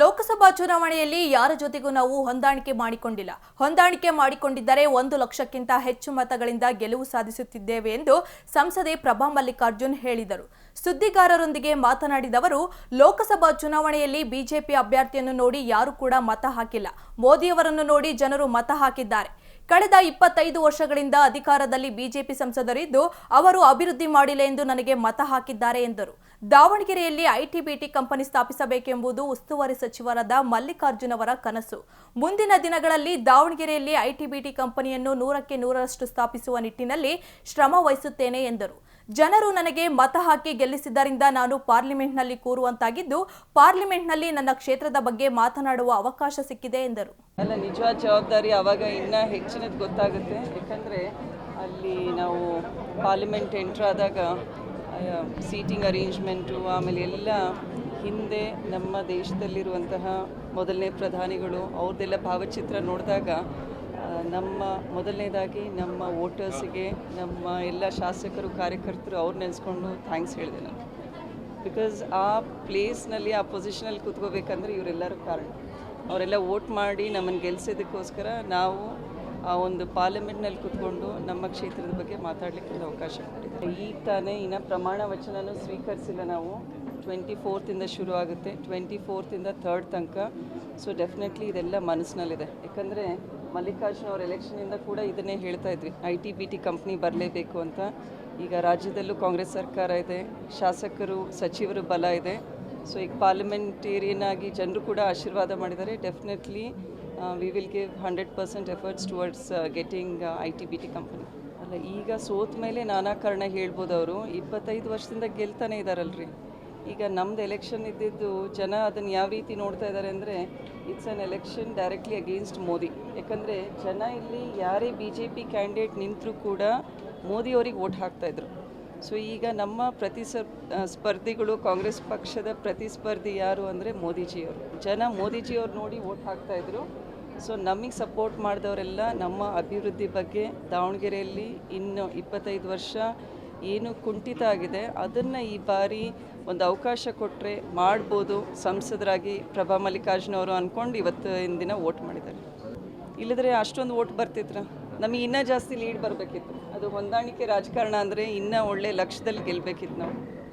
ಲೋಕಸಭಾ ಚುನಾವಣೆಯಲ್ಲಿ ಯಾರ ಜೊತೆಗೂ ನಾವು ಹೊಂದಾಣಿಕೆ ಮಾಡಿಕೊಂಡಿಲ್ಲ. ಹೊಂದಾಣಿಕೆ ಮಾಡಿಕೊಂಡಿದ್ದರೆ ಒಂದು ಲಕ್ಷಕ್ಕಿಂತ ಹೆಚ್ಚು ಮತಗಳಿಂದ ಗೆಲುವು ಸಾಧಿಸುತ್ತಿದ್ದೇವೆ ಎಂದು ಸಂಸದೆ ಪ್ರಭಾ ಮಲ್ಲಿಕಾರ್ಜುನ್ ಹೇಳಿದರು. ಸುದ್ದಿಗಾರರೊಂದಿಗೆ ಮಾತನಾಡಿದ ಅವರು, ಲೋಕಸಭಾ ಚುನಾವಣೆಯಲ್ಲಿ ಬಿಜೆಪಿ ಅಭ್ಯರ್ಥಿಯನ್ನು ನೋಡಿ ಯಾರು ಕೂಡ ಮತ ಹಾಕಿಲ್ಲ. ಮೋದಿಯವರನ್ನು ನೋಡಿ ಜನರು ಮತ ಹಾಕಿದ್ದಾರೆ. ಕಳೆದ ಇಪ್ಪತ್ತೈದು ವರ್ಷಗಳಿಂದ ಅಧಿಕಾರದಲ್ಲಿ ಬಿಜೆಪಿ ಸಂಸದರಿದ್ದು, ಅವರು ಅಭಿವೃದ್ಧಿ ಮಾಡಿಲ್ಲ ಎಂದು ನನಗೆ ಮತ ಹಾಕಿದ್ದಾರೆ ಎಂದರು. ದಾವಣಗೆರೆಯಲ್ಲಿ ಐಟಿ ಬಿಟಿ ಕಂಪನಿ ಸ್ಥಾಪಿಸಬೇಕೆಂಬುದು ಉಸ್ತುವಾರಿ ಸಚಿವರಾದ ಮಲ್ಲಿಕಾರ್ಜುನ್ ಅವರ ಕನಸು. ಮುಂದಿನ ದಿನಗಳಲ್ಲಿ ದಾವಣಗೆರೆಯಲ್ಲಿ ಐಟಿ ಬಿಟಿ ಕಂಪನಿಯನ್ನು ನೂರಕ್ಕೆ ನೂರರಷ್ಟು ಸ್ಥಾಪಿಸುವ ನಿಟ್ಟಿನಲ್ಲಿ ಶ್ರಮ ವಹಿಸುತ್ತೇನೆ ಎಂದರು. ಜನರು ನನಗೆ ಮತ ಹಾಕಿ ಗೆಲ್ಲಿಸಿದ್ದರಿಂದ ನಾನು ಪಾರ್ಲಿಮೆಂಟ್ನಲ್ಲಿ ಕೂರುವಂತಾಗಿದ್ದು, ಪಾರ್ಲಿಮೆಂಟ್ನಲ್ಲಿ ನನ್ನ ಕ್ಷೇತ್ರದ ಬಗ್ಗೆ ಮಾತನಾಡುವ ಅವಕಾಶ ಸಿಕ್ಕಿದೆ ಎಂದರು. ಅಲ್ಲ ನಿಜವಾದ ಜವಾಬ್ದಾರಿ ಆವಾಗ ಇನ್ನೂ ಹೆಚ್ಚಿನದು ಗೊತ್ತಾಗುತ್ತೆ. ಯಾಕಂದರೆ ಅಲ್ಲಿ ನಾವು ಪಾರ್ಲಿಮೆಂಟ್ ಎಂಟ್ರ್ ಆದಾಗ ಸೀಟಿಂಗ್ ಅರೇಂಜ್ಮೆಂಟು ಆಮೇಲೆ ಎಲ್ಲ ಹಿಂದೆ ನಮ್ಮ ದೇಶದಲ್ಲಿರುವಂತಹ ಮೊದಲನೇ ಪ್ರಧಾನಿಗಳು, ಅವ್ರದ್ದೆಲ್ಲ ಭಾವಚಿತ್ರ ನೋಡಿದಾಗ ನಮ್ಮ ಮೊದಲನೇದಾಗಿ ನಮ್ಮ ವೋಟರ್ಸಿಗೆ, ನಮ್ಮ ಎಲ್ಲ ಶಾಸಕರು, ಕಾರ್ಯಕರ್ತರು ಅವ್ರು ನೆನೆಸ್ಕೊಂಡು ಥ್ಯಾಂಕ್ಸ್ ಹೇಳಿದೆ ನಾನು. ಬಿಕಾಸ್ ಆ ಪ್ಲೇಸ್ನಲ್ಲಿ ಆ ಪೊಸಿಷನಲ್ಲಿ ಕೂತ್ಕೋಬೇಕಂದ್ರೆ ಇವರೆಲ್ಲರೂ ಕಾರಣ. ಅವರೆಲ್ಲ ವೋಟ್ ಮಾಡಿ ನಮ್ಮನ್ನು ಗೆಲ್ಲಿಸೋದಕ್ಕೋಸ್ಕರ ನಾವು ಆ ಒಂದು ಪಾರ್ಲಿಮೆಂಟ್ನಲ್ಲಿ ಕೂತ್ಕೊಂಡು ನಮ್ಮ ಕ್ಷೇತ್ರದ ಬಗ್ಗೆ ಮಾತಾಡಲಿಕ್ಕೆ ಒಂದು ಅವಕಾಶ ಕೊಟ್ಟಿದ್ದಾರೆ. ಈಗ ತಾನೇ ಇನ್ನು ಪ್ರಮಾಣ ವಚನನೂ ಸ್ವೀಕರಿಸಿಲ್ಲ ನಾವು. ಟ್ವೆಂಟಿ ಫೋರ್ತಿಂದ ಶುರು ಆಗುತ್ತೆ. ಟ್ವೆಂಟಿ ಫೋರ್ತಿಂದ ಥರ್ಡ್ ತನಕ. ಸೊ ಡೆಫಿನೆಟ್ಲಿ ಇದೆಲ್ಲ ಮನಸ್ಸಿನಲ್ಲಿದೆ. ಯಾಕಂದರೆ ಮಲ್ಲಿಕಾರ್ಜುನ ಅವ್ರ ಎಲೆಕ್ಷನಿಂದ ಕೂಡ ಇದನ್ನೇ ಹೇಳ್ತಾ ಇದ್ವಿ I T B T company ಬರಲೇಬೇಕು ಅಂತ. ಈಗ ರಾಜ್ಯದಲ್ಲೂ ಕಾಂಗ್ರೆಸ್ ಸರ್ಕಾರ ಇದೆ. ಶಾಸಕರು, ಸಚಿವರು ಬಲ ಇದೆ. ಸೊ ಈಗ ಪಾರ್ಲಿಮೆಂಟೇರಿಯನ್ ಆಗಿ ಜನರು ಕೂಡ ಆಶೀರ್ವಾದ ಮಾಡಿದ್ದಾರೆ. Definitely we will give hundred percent efforts towards getting I T B T company ಅಲ್ಲ, ಈಗ ಸೋತ ಮೇಲೆ ನಾನಾ ಕಾರಣ ಹೇಳ್ಬೋದು ಅವರು. ಇಪ್ಪತ್ತೈದು ವರ್ಷದಿಂದ ಗೆಲ್ತಾನೆ ಇದ್ದಾರಲ್ರಿ ಈಗ ನಮ್ದು ಎಲೆಕ್ಷನ್ ಇದ್ದಿದ್ದು ಜನ ಅದನ್ನು ಯಾವ ರೀತಿ ನೋಡ್ತಾ ಇದ್ದಾರೆ ಅಂದರೆ it's an election directly against Modi. ಯಾಕಂದರೆ ಜನ ಇಲ್ಲಿ ಯಾರೇ ಬಿ ಜೆ ಪಿ ಕ್ಯಾಂಡಿಡೇಟ್ ನಿಂತರೂ ಕೂಡ ಮೋದಿಯವರಿಗೆ ವೋಟ್ ಹಾಕ್ತಾಯಿದ್ರು ಸೊ ಈಗ ನಮ್ಮ ಪ್ರತಿ ಸ್ಪರ್ಧಿಗಳು ಕಾಂಗ್ರೆಸ್ ಪಕ್ಷದ ಪ್ರತಿಸ್ಪರ್ಧಿ ಯಾರು ಅಂದರೆ ಮೋದಿಜಿಯವರು. ಜನ ಮೋದಿಜಿಯವ್ರು ನೋಡಿ ವೋಟ್ ಹಾಕ್ತಾಯಿದ್ರು ಸೊ ನಮಗೆ ಸಪೋರ್ಟ್ ಮಾಡಿದವರೆಲ್ಲ ನಮ್ಮ ಅಭಿವೃದ್ಧಿ ಬಗ್ಗೆ ದಾವಣಗೆರೆಯಲ್ಲಿ ಇನ್ನು ಇಪ್ಪತ್ತೈದು ವರ್ಷ ಏನು ಕುಂಠಿತ ಆಗಿದೆ, ಅದನ್ನು ಈ ಬಾರಿ ಒಂದು ಅವಕಾಶ ಕೊಟ್ಟರೆ ಮಾಡ್ಬೋದು ಸಂಸದರಾಗಿ ಪ್ರಭಾ ಮಲ್ಲಿಕಾರ್ಜುನವರು ಅಂದ್ಕೊಂಡು ಇವತ್ತಿನ ದಿನ ವೋಟ್ ಮಾಡಿದ್ದಾರೆ. ಇಲ್ಲದ್ರೆ ಅಷ್ಟೊಂದು ವೋಟ್ ಬರ್ತಿದ್ರ ನಮಗೆ ಇನ್ನೂ ಜಾಸ್ತಿ ಲೀಡ್ ಬರಬೇಕಿತ್ತು. ಅದು ಹೊಂದಾಣಿಕೆ ರಾಜಕಾರಣ ಅಂದರೆ ಇನ್ನೂ ಒಳ್ಳೆ ಲಕ್ಷ್ಯದಲ್ಲಿ ಗೆಲ್ಲಬೇಕಿತ್ತು ನಾವು.